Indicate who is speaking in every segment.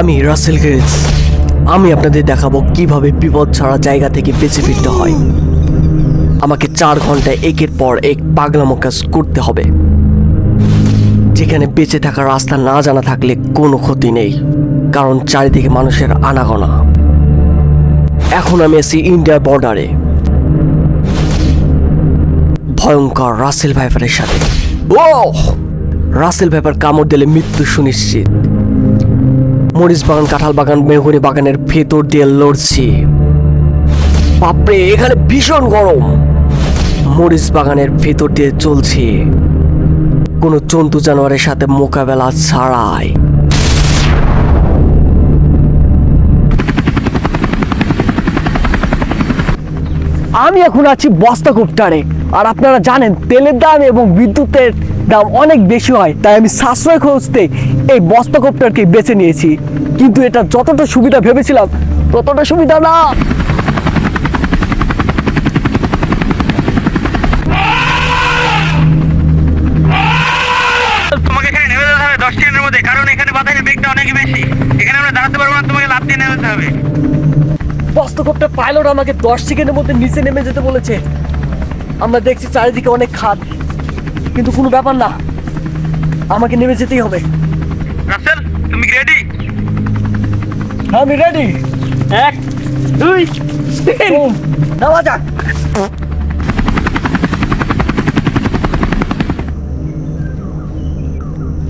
Speaker 1: আমি রাসেল গেজ আমি আপনাদের দেখাবো কীভাবে বিপদ ছাড়া জায়গা থেকে বেঁচে ফিরতে হয়। আমাকে চার ঘন্টায় একের পর এক পাগলামো কাজ করতে হবে। যেখানে বেঁচে থাকার রাস্তা না জানা থাকলে কোনো ক্ষতি নেই, কারণ চারিদিকে মানুষের আনাগোনা। এখন আমি আছি ইন্ডিয়ার বর্ডারে। ভয়ঙ্কর রাসেল ভাইপারের সাথে। ও রাসেল ভাইপার কামড় দিলে মৃত্যু সুনিশ্চিত। মরিচ বাগান, কাঁঠাল বাগান মেহগুনি বাগানের ভেতর দিয়ে লড়ছি। বাপরে, এখানে ভীষণ গরম। মরিচ বাগানের ভেতর দিয়ে চলছি। কোনো জন্তু জানোয়ারের সাথে মোকাবেলা ছাড়াই। আমি এখন আছি বস্তাকুপটারে আর আপনারা জানেন তেলের দাম এবং বিদ্যুতের দাম অনেক বেশি হয় তাই আমি সাশ্রয় খুঁজতে এই বস্তাকুপটারকে বেছে নিয়েছি। কিন্তু এটা যতটা সুবিধা ভেবেছিলাম ততটা সুবিধা না।
Speaker 2: তোমাকে এখানে নেমে যেতে হবে দশ সেকেন্ডের মধ্যে কারণ এখানে বাতাসের বেগটা অনেক বেশি। এখানে আমরা দাঁড়াতে পারব না তোমাকে লাভ দিয়ে নেমে হবে।
Speaker 1: পাইলট আমাকে দশ সেকেন্ডের মধ্যে নিচে নেমে যেতে বলেছে। আমরা দেখছি চারিদিকে অনেক খাদ। কিন্তু কোনো ব্যাপার না। আমাকে নেমে যেতেই হবে।
Speaker 2: রাসেল তুমি রেডি
Speaker 1: আমি রেডি এক দুই তিন। নামা যাক।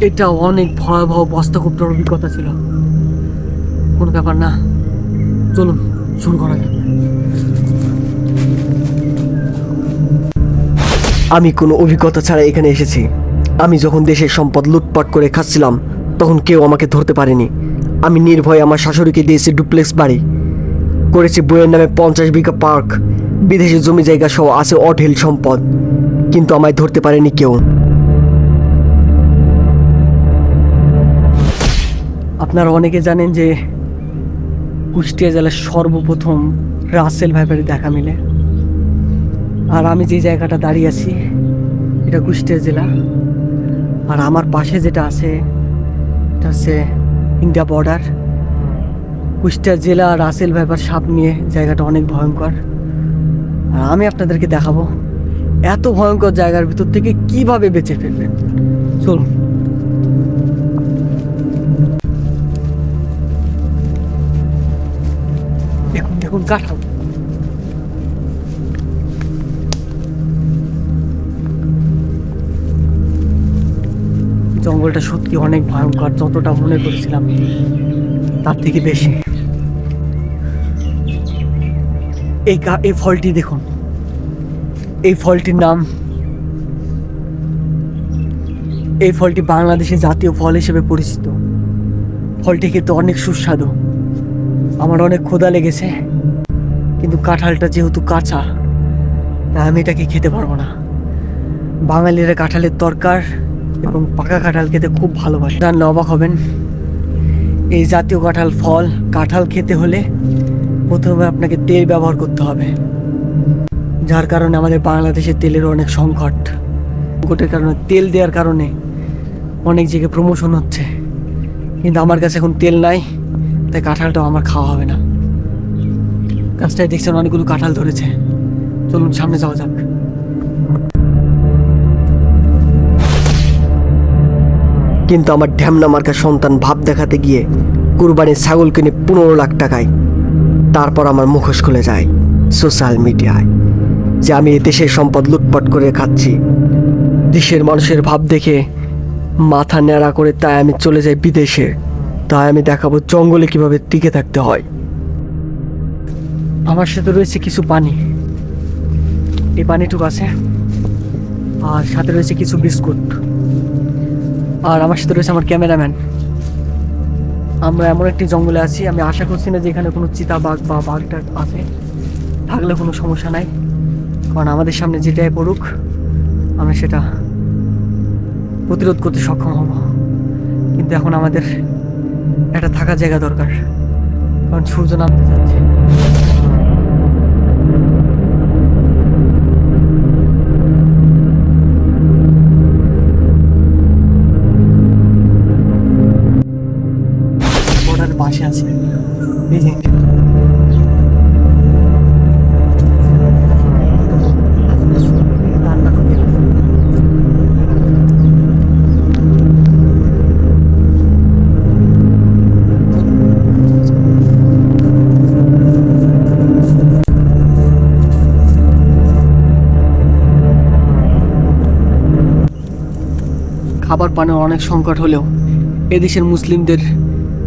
Speaker 1: এটা অনেক ভয়াবহ বস্তাকুপ্তর অভিজ্ঞতা ছিল। কোনো ব্যাপার না। চলুন শুরু করা যাক। আমি কোনো অভিজ্ঞতা ছাড়া এখানে এসেছি। আমি যখন দেশের সম্পদ লুটপাট করে খাচ্ছিলাম, তখন কেউ আমাকে ধরতে পারেনি। আমি নির্ভয়ে আমার শাশুড়িকে দিয়েছি ডুপ্লেক্স বাড়ি। করেছি বইয়ের নামে পঞ্চাশ বিঘা পার্ক, বিদেশি জমি জায়গা সহ আছে অঢেল সম্পদ, কিন্তু আমায় ধরতে পারেনি কেউ। আপনারা অনেকে জানেন যে কুষ্টিয়া জেলার সর্বপ্রথম রাসেল ভাইপারে দেখা মিলে। আর আমি যে জায়গাটা দাঁড়িয়ে আছি, এটা কুষ্টিয়া জেলা। আর আমার পাশে যেটা আছে, এটা হচ্ছে ইন্ডিয়া বর্ডার। কুষ্টিয়া জেলা রাসেল ভাইপার সাপ নিয়ে জায়গাটা অনেক ভয়ঙ্কর। আর আমি আপনাদেরকে দেখাবো এত ভয়ঙ্কর জায়গার ভিতর থেকে কীভাবে বেঁচে ফিরবেন। চলুন। দেখুন দেখুন কাঠাম জঙ্গলটা সত্যি অনেক ভয়ঙ্কর, যতটা মনে করেছিলাম, তার থেকে বেশি। এই এই ফলটি দেখুন। এই ফলটির নাম, এই ফলটি বাংলাদেশের জাতীয় ফল হিসেবে পরিচিত। ফলটি খেতে অনেক সুস্বাদু। আমার অনেক ক্ষুধা লেগেছে, কিন্তু কাঁঠালটা যেহেতু কাঁচা তাই আমি এটাকে খেতে পারব না। বাঙালিরা কাঁঠালের তরকার এবং পাকা কাঁঠাল খেতে খুব ভালোবাসে। জানলে অবাক হবেন, এই জাতীয় কাঁঠাল ফল, কাঁঠাল খেতে হলে প্রথমে আপনাকে তেল ব্যবহার করতে হবে। যার কারণে আমাদের বাংলাদেশে তেলের অনেক সংকট। সংকটের কারণে, তেল দেওয়ার কারণে অনেক জায়গায় প্রমোশন হচ্ছে। কিন্তু আমার কাছে এখন তেল নাই, তাই কাঁঠালটাও আমার খাওয়া হবে না। গাছটায় দেখছেন অনেকগুলো কাঁঠাল ধরেছে। চলুন সামনে যাওয়া যাক। কিন্তু আমার ঢ্যামনা মার্কা সন্তান ভাব দেখাতে গিয়ে কুরবানির ছাগল কিনে পনেরো লাখ টাকায়, তারপর আমার মুখোশ খুলে যায় সোশ্যাল মিডিয়ায় যে আমি এ দেশের সম্পদ লুটপাট করে খাচ্ছি। দেশের মানুষের ভাব দেখে মাথা ন্যাড়া করে তাই আমি চলে যাই বিদেশে। তাই আমি দেখাবো জঙ্গলে কীভাবে টিকে থাকতে হয়। আমার সাথে রয়েছে কিছু পানি। এই পানিটুকু আছে। আর সাথে রয়েছে কিছু বিস্কুট। আর আমার সাথে রয়েছে আমার ক্যামেরাম্যান। আমরা এমন একটি জঙ্গলে আছি, আমি আশা করছি না যে এখানে কোনো চিতাবাঘ বা বাঘ বাঘটা আছে। থাকলে কোনো সমস্যা নাই, কারণ আমাদের সামনে যেটাই পড়ুক, আমরা সেটা প্রতিরোধ করতে সক্ষম হব। কিন্তু এখন আমাদের একটা থাকার জায়গা দরকার, কারণ সূর্য নামতে যাচ্ছে। খাবার পানের অনেক সংকট হলেও এদেশের মুসলিমদের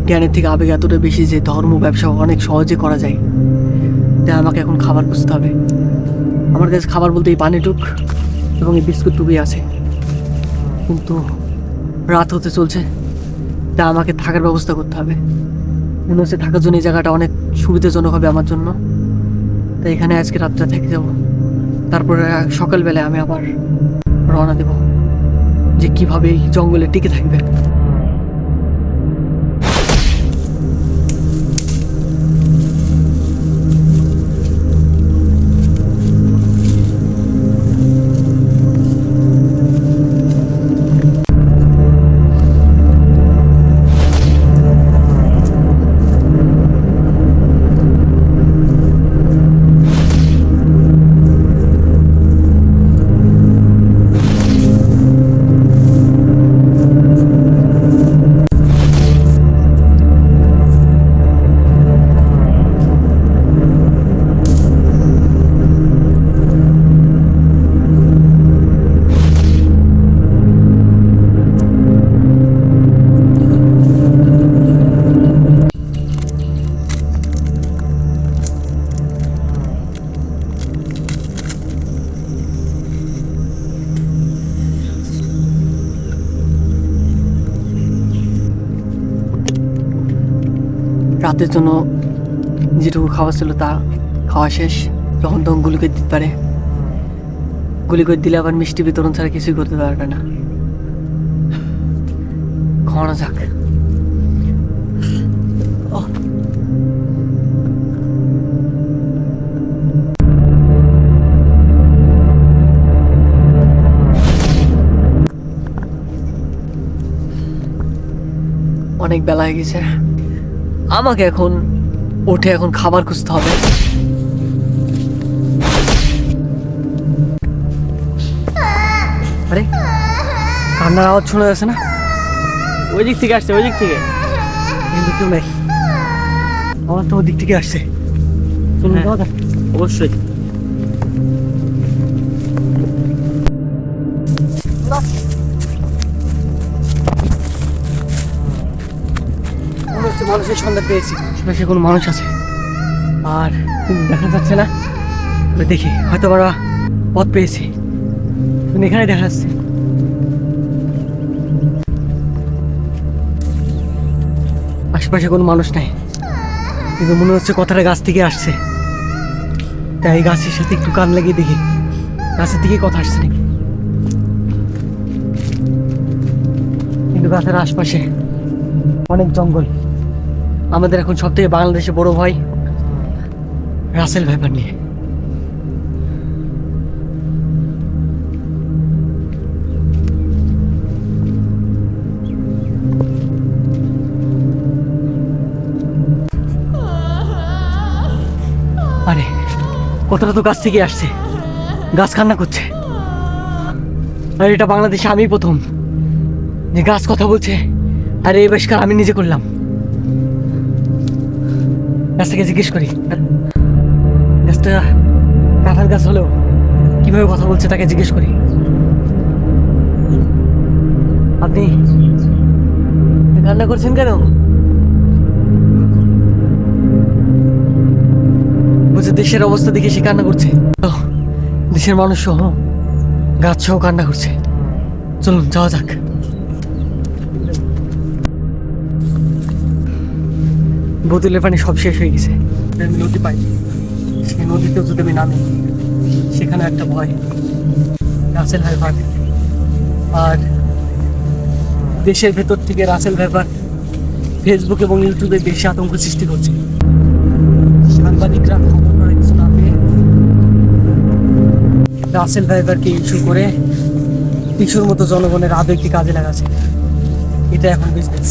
Speaker 1: জ্ঞানের থেকে আবেগ এতটা বেশি যে ধর্ম ব্যবসা অনেক সহজে করা যায়। তাই আমাকে এখন খাবার খুঁজতে হবে। আমার কাছে খাবার বলতে এই পানিটুক এবং এই বিস্কুটটুকুই আছে। কিন্তু রাত হতে চলছে, তাই আমাকে থাকার ব্যবস্থা করতে হবে। মনে হচ্ছে থাকার জন্য এই জায়গাটা অনেক সুবিধাজনক হবে আমার জন্য। তাই এখানে আজকে রাতটা থেকে যাব। তারপরে সকালবেলায় আমি আবার রওনা দেবো। যে কীভাবে এই জঙ্গলে টিকে থাকবে। রাতের জন্য যেটুকু খাওয়া ছিল তা খাওয়া শেষ। যখন তখন গুলি করে দিতে পারে। গুলি করে দিলে আবার মিষ্টি বিতরণ ছাড়া কিছুই করতে পারবে না। খাওয়ানো যাক। অনেক বেলা হয়ে গেছে। আমাকে এখন উঠে এখন খাবার খুঁজতে হবে। আরে কান্নার আওয়াজ শোনা যাচ্ছে না?
Speaker 3: ওই দিক থেকে আসছে ওই দিক থেকে।
Speaker 1: কিন্তু কেউ নেই। আমার তো ওদিক থেকে আসছে। চলুন
Speaker 3: হ্যাঁ। অবশ্যই।
Speaker 1: মানুষের সন্ধান পেয়েছি। আশেপাশে কোনো মানুষ আছে? আর দেখা যাচ্ছে না? দেখি, হয়তো আমরা পথ পেয়েছি। এখানে দেখা যাচ্ছে। আশেপাশে কোনো মানুষ নাই। কিন্তু মনে হচ্ছে কথাটা গাছ থেকে আসছে। তাই গাছের সাথে একটু কান লাগিয়ে দেখি। গাছের দিকে কথা আসছে নাকি? কিন্তু গাছের আশপাশে অনেক জঙ্গল। আমাদের এখন সব থেকে বাংলাদেশে বড় ভয় রাসেল ভাইপার নিয়ে। আরে কতটা তো গাছ থেকে আসছে। গাছ কান্না করছে। আর, এটা বাংলাদেশে আমি প্রথম। যে গাছ কথা বলছে, আর, এই আবিষ্কার আমি নিজে করলাম। গাছটাকে জিজ্ঞেস করি। গাছটা কাঁঠাল গাছ হলেও কীভাবে কথা বলছে তাকে জিজ্ঞেস করি। আপনি কান্না করছেন কেন? বলছে দেশের অবস্থা দেখে সে কান্না করছে। দেশের মানুষ সহ গাছ সহ কান্না করছে। চলুন, যাওয়া যাক। বোতলের পানি সব শেষ হয়ে গেছে। আমি নদী পাই। সেই নদীতেও যদি আমি নামি, সেখানে একটা ভয়। রাসেল ভাইপার আর দেশের ভেতর থেকে রাসেল ভাইপার ফেসবুক এবং ইউটিউবে বেশি আতঙ্ক সৃষ্টি করছে। সাংবাদিকরা খবর কিছু না পেয়ে রাসেল ভাইপারকে ইস্যু করে ইস্যুর মতো জনগণের আবেগকে কাজে লাগাচ্ছে। এটা এখন বিজনেস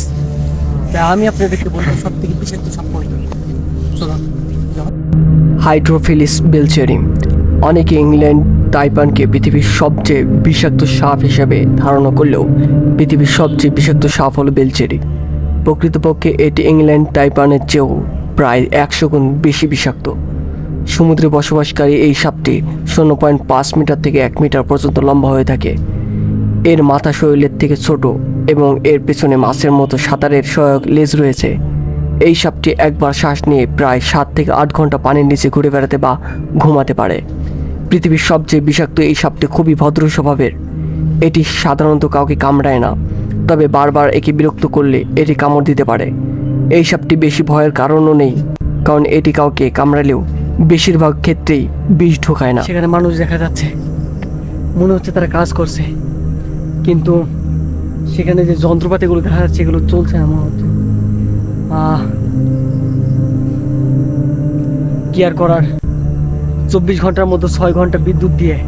Speaker 4: আমি আপনাদেরকে বলব সব থেকে হাইড্রোফিলিস বেলচেরি। অনেকে ইংল্যান্ড, তাইপানকে পৃথিবীর সবচেয়ে বিষাক্ত সাপ হিসাবে ধারণা করলেও পৃথিবীর সবচেয়ে বিষাক্ত সাপ হলো বেলচেরি। প্রকৃতপক্ষে এটি ইংল্যান্ড, তাইপানের চেয়েও প্রায় একশো গুণ বেশি বিষাক্ত। সমুদ্রে বসবাসকারী এই সাপটি শূন্য পয়েন্ট পাঁচ মিটার থেকে এক মিটার পর্যন্ত লম্বা হয়ে থাকে। এর মাথা শরীরের থেকে ছোট এবং এর পেছনে মাছের মতো সাঁতারের সহায়ক লেজ রয়েছে। এই সাপটি একবার শ্বাস নিয়ে প্রায় সাত থেকে আট ঘণ্টা পানির নিচে ঘুরে বেড়াতে বা ঘুমাতে পারে। পৃথিবীর সবচেয়ে বিষাক্ত এই সাপটি খুবই ভদ্র স্বভাবের। এটি সাধারণত কাউকে কামড়ায় না, তবে বারবার একে বিরক্ত করলে এটি কামড় দিতে পারে। এই সাপটি বেশি ভয়ের কারণও নেই, কারণ এটি কাউকে কামড়ালেও বেশিরভাগ ক্ষেত্রেই বিষ ঢোকায় না। সেখানে মানুষ দেখা যাচ্ছে। মনে হচ্ছে তারা কাজ করছে। কিন্তু সেখানে যে যন্ত্রপাতিগুলো দেখা যাচ্ছে এগুলো চলছে না মনে আহ, কি আর করার? চব্বিশ ঘণ্টার মধ্যে ছয় ঘণ্টা বিদ্যুৎ দিয়ে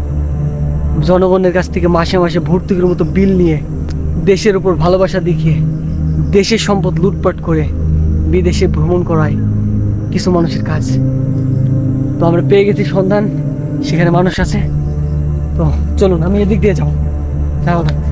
Speaker 4: জনগণের কাছ থেকে মাসে মাসে ভর্তুকির মতো বিল নিয়ে দেশের উপর ভালোবাসা দেখিয়ে দেশের সম্পদ লুটপাট করে বিদেশে ভ্রমণ করায় কিছু মানুষের কাজ। তো আমরা পেয়ে গেছি সন্ধান সেখানে মানুষ আছে। তো চলুন আমি এদিক দিয়ে যাব। না